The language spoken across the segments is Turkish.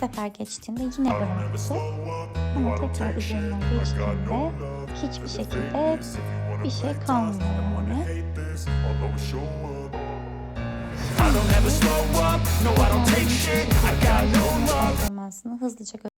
sefer geçtiğinde yine görüntü ama tekrar üzerinden geçtiğinde hiçbir şekilde bir şey kalmıyor yani. I don't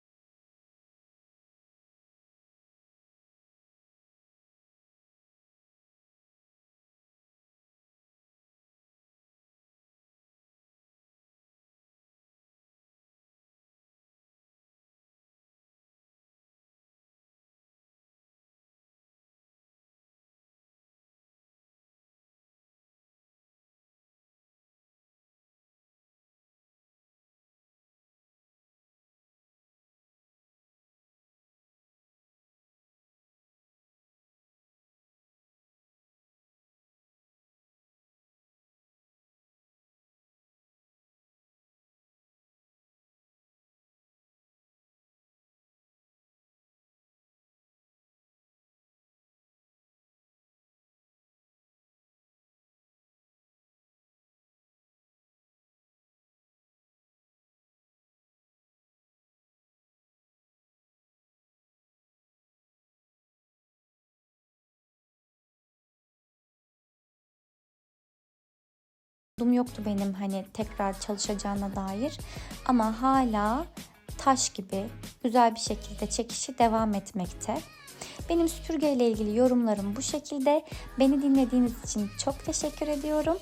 gö- Dum yoktu benim hani tekrar çalışacağına dair ama hala taş gibi güzel bir şekilde çekişi devam etmekte. Benim süpürge ile ilgili yorumlarım bu şekilde. Beni dinlediğiniz için çok teşekkür ediyorum.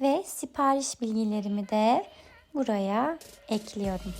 Ve sipariş bilgilerimi de buraya ekliyorum.